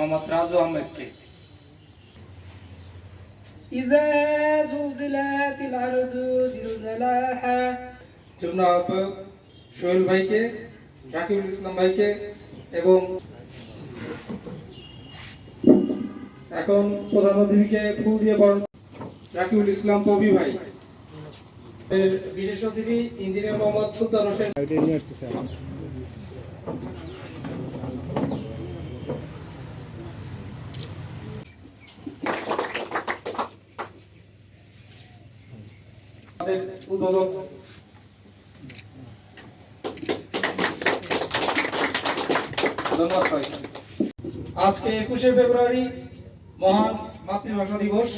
মোহাম্মদ রাজু আহমেদকে إذا زلزلت الأرض زلزالها যুগ্ম আহ্বায়ক সোহেল ভাইকে রাকিবুল ইসলাম ভাইকে এবং এখন প্রধান অতিথিকে ফুল দিয়ে বরণ রাকিবুল ইসলাম পবি ভাই এর বিশেষ অতিথি ইঞ্জিনিয়ার মোহাম্মদ সুলতান হোসেন আজকে একুশে ফেব্রুয়ারি মহান মাতৃভাষা দিবস।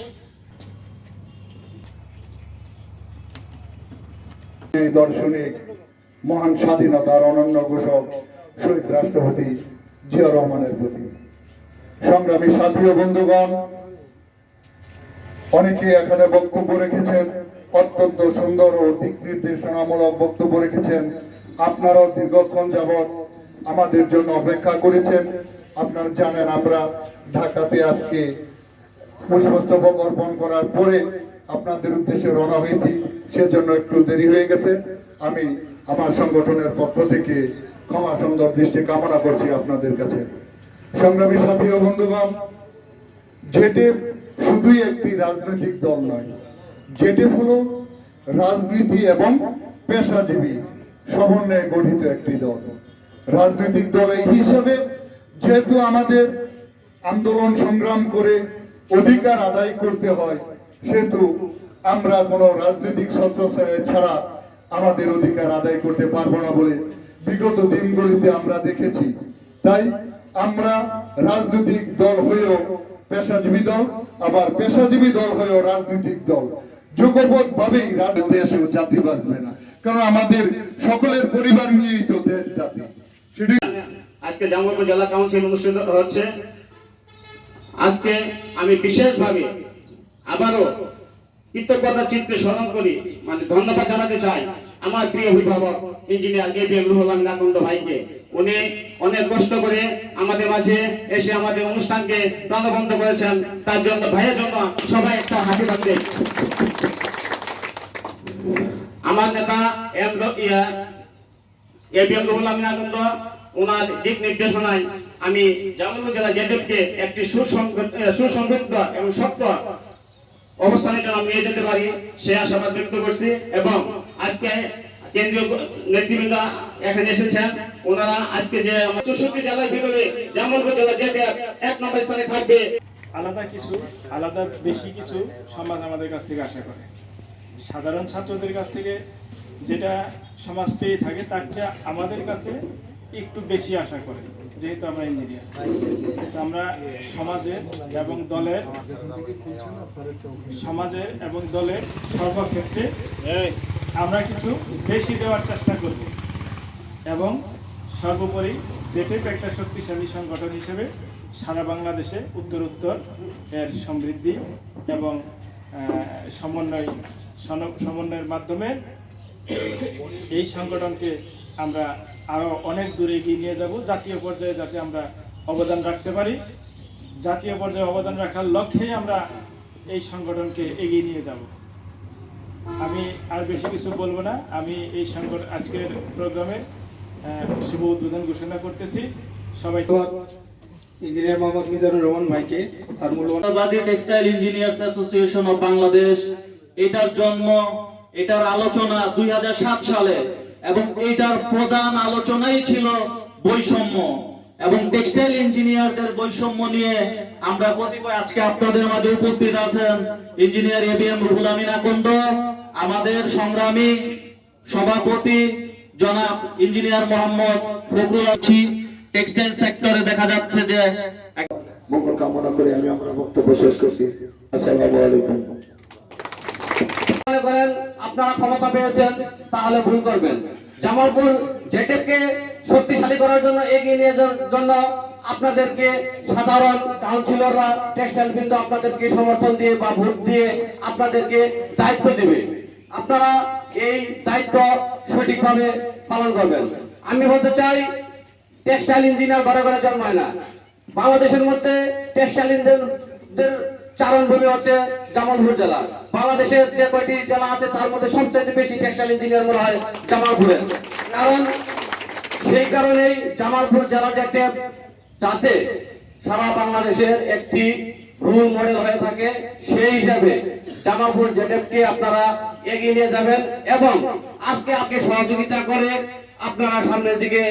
দার্শনিক মহান স্বাধীনতার অনন্য ঘোষক শহীদ রাষ্ট্রপতি জিয়া রহমানের প্রতি। সংগ্রামী সাথী ও বন্ধুগণ, অনেকে এখানে বক্তব্য রেখেছেন। অত্যন্ত সুন্দর ও দিক নির্দেশনামূলক বক্তব্য রেখেছেন। আপনারাও দীর্ঘক্ষণ যাবৎ আমাদের জন্য অপেক্ষা করেছেন। আপনারা জানেন, আমরা ঢাকাতে আজকে পুষ্পস্তবক অর্পণ করার পরে আপনাদের উদ্দেশ্যে রওনা হয়েছি। সেজন্য একটু দেরি হয়ে গেছে। আমি আমার সংগঠনের পক্ষ থেকে ক্ষমা সুন্দর দৃষ্টি কামনা করছি আপনাদের কাছে। সংগ্রামী সাথী ও বন্ধুগণ জেটেপ শুধুই একটি রাজনৈতিক দল নয়। জেটেপ হলো রাজনীতি এবং পেশাজীবী সমন্বয়ে গঠিত একটি দল। রাজনৈতিক দল এই হিসাবে যেহেতু আমাদের আন্দোলন সংগ্রাম করে অধিকার আদায় করতে হয়, সেহেতু আমরা কোনো রাজনৈতিক ছত্রছায়া ছাড়া আমাদের অধিকার আদায় করতে পারব না বলে বিগত দিনগুলিতে আমরা দেখেছি। তাই আমরা রাজনৈতিক দল হয়েও পেশাজীবী দল, আবার পেশাজীবী দল হয়েও রাজনৈতিক দল। যুগপথ ভাবেই দেশ ও জাতি বাঁচবে না। কারণ আমাদের সকলের পরিবার নিয়েই তো দেশ, জাতি। সেটি আজকে জামালপুর জেলা কাউন্সিল অনুষ্ঠিত হচ্ছে। আজকে আমি বিশেষভাবে আবারও কৃতজ্ঞতা চিত্রে স্মরণ করি মানে ধন্যবাদ জানাতে চাই আমার প্রিয় অভিভাবক engineer A B M Ruhul ভাইকে। উনি অনেক কষ্ট করে আমাদের মাঝে এসে আমাদের অনুষ্ঠানকে প্রাণবন্ত করেছেন। তার জন্য, ভাইয়ের জন্য সবাই একটা থাকবে আমার নেতা এম আমিন আকন্দ ওনার দিক নির্দেশনায় আমি জামালপুর জেলা জেডেফকে একটি সুসংগঠ- এবং শক্ত অবস্থানে যেন আমি নিয়ে যেতে পারি, সে আশাবাদ ব্যক্ত করছি। এবং আজকে কেন্দ্রীয় নেতৃবৃন্দ এখানে এসেছেন। ওনারা আজকে যে চৌষট্টি জেলার ভিতরে জামালপুর জেলা জেডেফ এক নম্বর স্থানে থাকবে। আলাদা কিছু আলাদা বেশি কিছু সমাজ আমাদের কাছ থেকে আশা করে। সাধারণ ছাত্রদের কাছ থেকে যেটা সমাজ পেয়ে থাকে তার চেয়ে আমাদের কাছে একটু বেশি আশা করে যেহেতু আমরা ইঞ্জিনিয়ার আমরা সমাজের এবং দলের সমাজের এবং দলের সর্বক্ষেত্রে আমরা কিছু বেশি দেওয়ার চেষ্টা করব। এবং সর্বোপরি যেটাই একটা শক্তিশালী সংগঠন হিসেবে সারা বাংলাদেশে উত্তর উত্তর এর সমৃদ্ধি এবং সমন্বয় সমন্বয়ের মাধ্যমে এই সংগঠনকে আমরা আরও অনেক দূরে এগিয়ে নিয়ে যাব, জাতীয় পর্যায়ে যাতে আমরা অবদান রাখতে পারি। জাতীয় পর্যায়ে অবদান রাখার লক্ষ্যেই আমরা এই সংগঠনকে এগিয়ে নিয়ে যাব। আমি আর বেশি কিছু বলব না। আমি এই সংগঠন আজকের প্রোগ্রামে শুভ উদ্বোধন ঘোষণা করতেছি। সবাই ইঞ্জিনিয়ার মোহাম্মদ মিজানুর রহমান ভাইকে আর textile engineers association of Bangladesh এটার জন্ম এটার আলোচনা দুই সালে এবং এটার প্রধান আলোচনাই ছিল বৈষম্য। এবং টেক্সটাইল ইঞ্জিনিয়ারদের বৈষম্য নিয়ে আমরা কতিপয় আজকে আপনাদের মাঝে উপস্থিত আছেন। Engineer A B M Ruhul Amin Akand আমাদের সংগ্রামী সভাপতি জনাব ইঞ্জিনিয়ার মোহাম্মদ ফখরুল আছি টেক্সটাইল সেক্টরে দেখা যাচ্ছে যে মঙ্গল কামনা করে আমি আমার বক্তব্য শেষ করছি। আসসালামু আলাইকুম। মনে করেন আপনারা ক্ষমতা পেয়েছেন তাহলে ভুল করবেন। জামালপুর জেটেপকে শক্তিশালী করার জন্য এগিয়ে নিয়ে যাওয়ার জন্য আপনাদেরকে সাধারণ কাউন্সিলররা টেক্সটাইল বিন্দু আপনাদেরকে সমর্থন দিয়ে বা ভোট দিয়ে আপনাদেরকে দায়িত্ব দেবে। আপনারা এই দায়িত্ব সঠিকভাবে পালন করবেন। আমি বলতে চাই, টেক্সটাইল ইঞ্জিনিয়ার ঘরে ঘরে জন্মায় না। বাংলাদেশের মধ্যে টেক্সটাইলদের চারণভূমি হচ্ছে জামালপুর জেলা। বাংলাদেশের যে কয়টি জেলা আছে, তার মধ্যে সবচেয়ে বেশি টেক্সটাইল ইঞ্জিনিয়ার মনে হয় জামালপুরে। কারণ সেই কারণেই জামালপুর জেলা যে একটা যাতে সারা বাংলাদেশের একটি হয়ে থাকে, সেই হিসাবে জামালপুর জেটেপকে আপনারা এগিয়ে নিয়ে যাবেন এবং আজকে আপনি সহযোগিতা করে আপনারা সামনের দিকে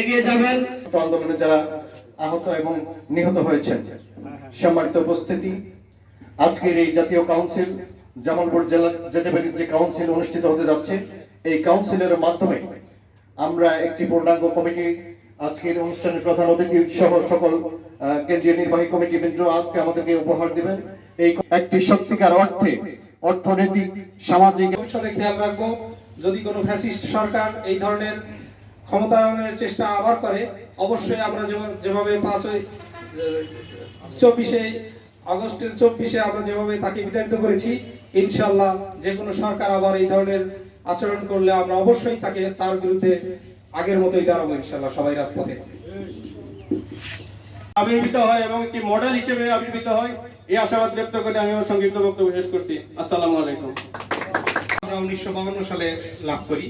এগিয়ে যাবেন। আন্দোলনে যারা আহত এবং নিহত হয়েছেন, সম্মানিত উপস্থিতি, আজকের এই জাতীয় কাউন্সিল, জামালপুর জেলা জেটেবের যে কাউন্সিল অনুষ্ঠিত হতে যাচ্ছে, এই কাউন্সিলের মাধ্যমে আমরা একটি পূর্ণাঙ্গ কমিটি, আজকের অনুষ্ঠানের প্রধান অতিথি সহ সকল কেন্দ্রীয় নির্বাহী কমিটি বৃন্দ আজকে আমাদেরকে উপহার দিবেন। এই একটি সত্যিকার অর্থে অর্থনৈতিক, সামাজিক ভবিষ্যতে খেয়াল রাখব, যদি কোনো ফ্যাসিস্ট সরকার এই ধরনের ক্ষমতায়নের চেষ্টা আবার করে, অবশ্যই আমরা যেভাবে পাঁচ চব্বিশে আগস্টের চব্বিশে আমরা যেভাবে তাকে বিতাড়িত করেছি ইনশাল্লাহ যে কোনো সরকার আবার এই ধরনের আচরণ করলে আমরা অবশ্যই তাকে তার বিরুদ্ধে আগের মতোই দাঁড়াবো ইনশাল্লাহ সবাই রাজপথে। আবির্ভূত হয় এবং একটি মডেল হিসেবে আবির্ভূত হয়। এই আশাবাদ ব্যক্ত করে আমি আমার সংক্ষিপ্ত বক্তব্য শেষ করছি। আসসালামু আলাইকুম। আমরা উনিশশো সালে লাভ করি।